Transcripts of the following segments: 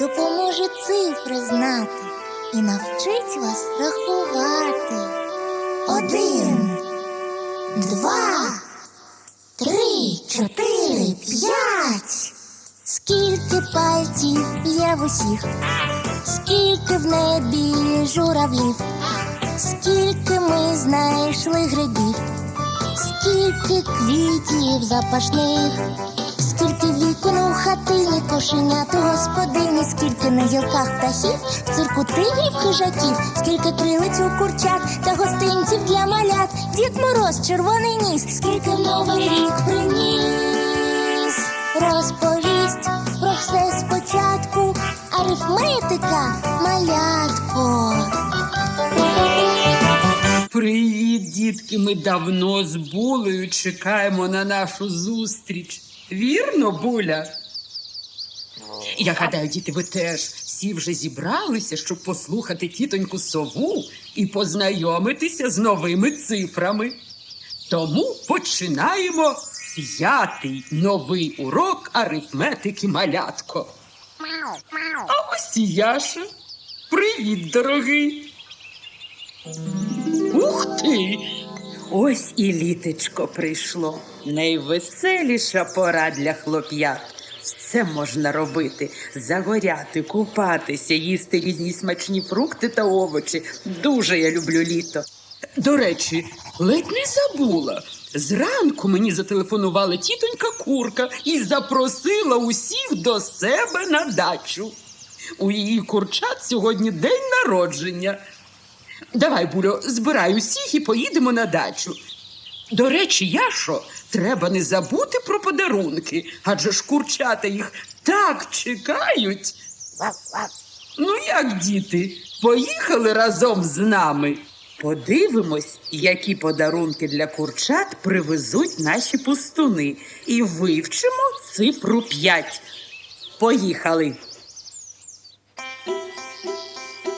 допоможе цифри знати і навчить вас рахувати. Один, два, три, чотири, п'ять. Скільки пальців є в усіх, скільки в небі журавлів, скільки ми знайшли грибів, скільки квітів запашних, скільки вікон у хатині кошенят у господині, скільки на гілках птахів, в цирку тигрів хижаків, скільки крилиць у курчат та гостинців для малят, Дід Мороз, червоний ніс, скільки новий рік приніс, розповість про все спочатку, арифметика, малятко. Привіт, дітки! Ми давно з булею чекаємо на нашу зустріч. Вірно, буля? Я гадаю, діти, ви теж всі вже зібралися, щоб послухати тітоньку сову і познайомитися з новими цифрами. Тому починаємо п'ятий новий урок арифметики малятко. А ось і Яша. Привіт, дорогий. Ух ти! Ось і літечко прийшло. Найвеселіша пора для хлоп'ят. Все можна робити: загоряти, купатися, їсти різні смачні фрукти та овочі. Дуже я люблю літо. До речі, ледь не забула. Зранку мені зателефонувала тітонька курка і запросила усіх до себе на дачу. У її курчат сьогодні день народження. Давай, Булю, збирай усіх і поїдемо на дачу. До речі, Яшо, треба не забути про подарунки, адже ж курчата їх так чекають. Ну, як діти, поїхали разом з нами. Подивимось, які подарунки для курчат привезуть наші пустуни, і вивчимо цифру 5. Поїхали.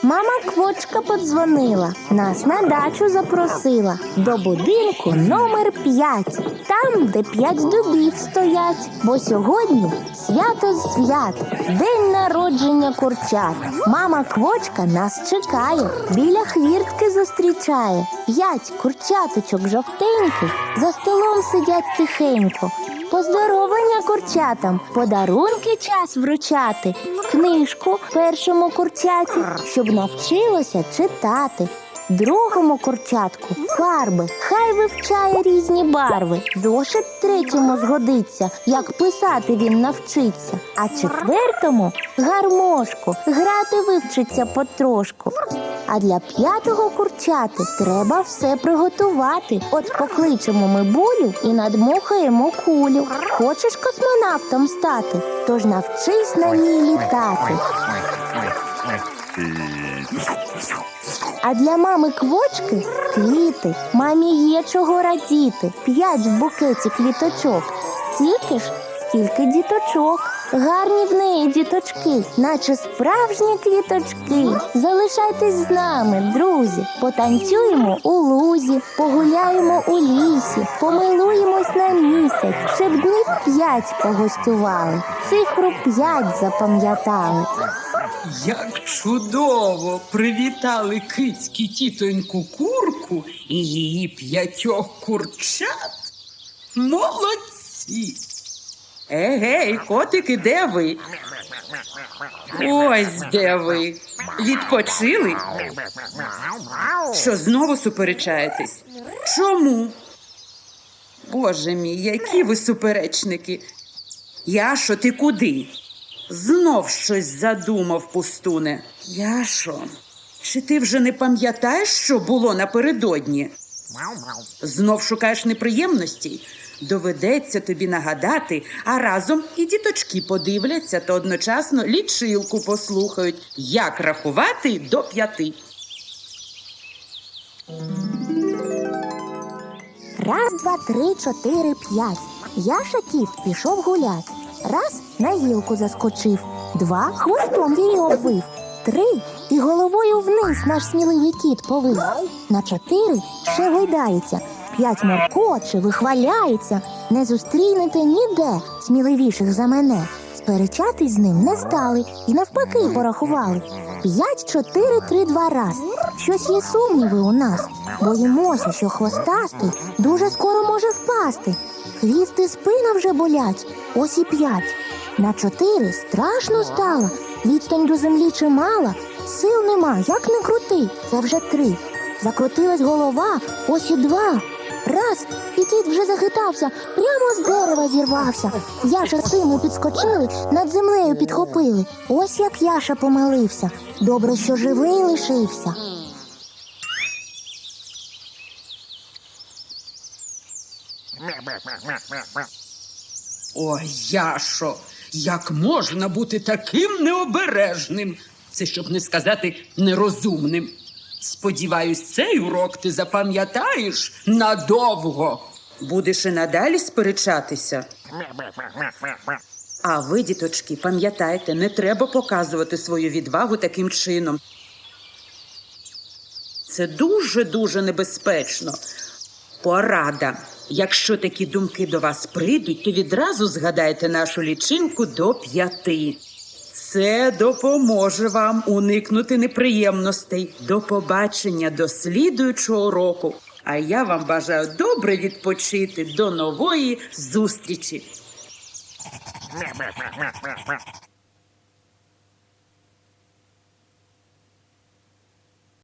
Мама квочка подзвонила, нас на дачу запросила до будинку номер 5, там, де п'ять дубів стоять. Бо сьогодні свято свят, день народження курчат. Мама квочка нас чекає, біля хвіртки зустрічає. П'ять курчаточок жовтеньких за столом сидять тихенько. Поздоровлення курчатам, подарунки час вручати, книжку першому курчаті, щоб навчилося читати. Другому курчатку фарби, хай вивчає різні барви. Зошит третьому згодиться, як писати він навчиться. А четвертому гармошку грати вивчиться потрошку. А для п'ятого курчати треба все приготувати. От покличемо ми булю і надмухаємо кулю. Хочеш космонавтом стати? Тож навчись на ній літати. А для мами квочки квіти. Мамі є чого радіти. П'ять в букеті квіточок. Стільки ж, стільки діточок. Гарні в неї діточки, наче справжні квіточки. Залишайтесь з нами, друзі. Потанцюємо у лузі, погуляємо у лісі, помилуємось на місяць, щоб днів п'ять погостювали. Цифру п'ять запам'ятали. Як чудово привітали кицькі тітоньку курку і її п'ятьох курчат. Молодці. Егей, котики, де ви? Ось де ви. Відпочили? Що знову суперечаєтесь? Чому? Боже мій, які ви суперечники. Яшо, ти куди? Знов щось задумав пустуне. Яшо, чи ти вже не пам'ятаєш, що було напередодні? Знов шукаєш неприємностей? Доведеться тобі нагадати, а разом і діточки подивляться та одночасно лічилку послухають, як рахувати до п'яти. Раз, два, три, чотири, п'ять. Яша кіт пішов гулять. Раз на гілку заскочив, два хвостом її обвив, три і головою вниз наш сміливий кіт повив. На чотири ще гойдається, п'ять моркоче, вихваляється. Не зустрінете ніде сміливіших за мене. Сперечатись з ним не стали і навпаки порахували. П'ять, чотири, три, два раз. Щось є сумніви у нас. Боїмося, що хвостастий дуже скоро може впасти. Хвіст і спина вже болять. Ось і п'ять. На чотири страшно стало. Відстань до землі чимала. Сил нема, як не крути. Це вже три. Закрутилась голова, ось і два. Раз, і кіт вже захитався, прямо з дерева зірвався. Яша з сину підскочили, над землею підхопили. Ось як Яша помилився. Добре, що живий лишився. Ой, Яшо, як можна бути таким необережним? Це щоб не сказати нерозумним. Сподіваюсь, цей урок ти запам'ятаєш надовго. Будеш і надалі сперечатися. А ви, діточки, пам'ятайте, не треба показувати свою відвагу таким чином. Це дуже-дуже небезпечно. Порада. Якщо такі думки до вас прийдуть, то відразу згадайте нашу лічинку до п'яти. Це допоможе вам уникнути неприємностей. До побачення до слідуючого року. А я вам бажаю добре відпочити до нової зустрічі.